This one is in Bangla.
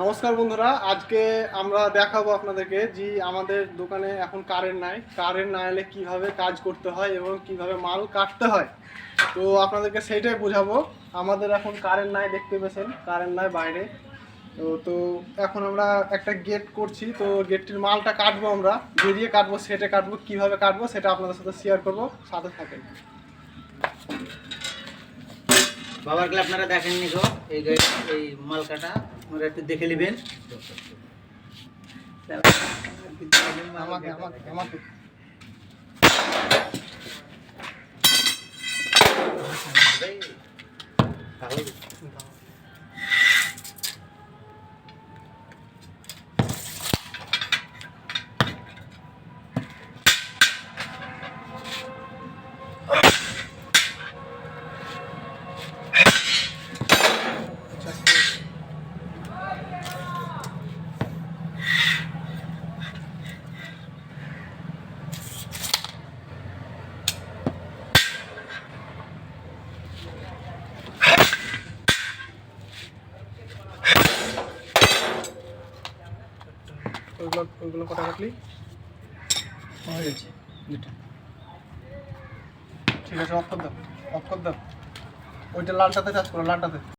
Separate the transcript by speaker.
Speaker 1: নমস্কার বন্ধুরা, আজকে আমরা দেখাবো আপনাদেরকে যে আমাদের দোকানে এখন কারেন্ট নাই। কারেন্ট না এলে কীভাবে কাজ করতে হয় এবং কীভাবে মাল কাটতে হয়? তো আপনাদেরকে সেইটাই বোঝাবো। আমাদের এখন কারেন্ট নাই, দেখতে পেয়েছেন, কারেন্ট নাই বাইরে। তো তো এখন আমরা একটা গেট করছি, তো গেটটির মালটা কাটবো আমরা। বেরিয়ে কাটবো, সেটে কাটবো, কীভাবে কাটবো সেটা আপনাদের সাথে শেয়ার করব, সাথে থাকেন।
Speaker 2: বাবার গেলে আপনারা দেখেননি গো, এই গাড়ি এই মাল কাটা। আপনারা একটু দেখে নেবেন।
Speaker 1: আমাকে আমাকে আমাকে। ওইগুলো ওইগুলো
Speaker 2: হয়ে গেছে
Speaker 1: ঠিক আছে, অফ দাও অফ দাও। ওইটা লালটাতে চাষ করো, লালটাতে।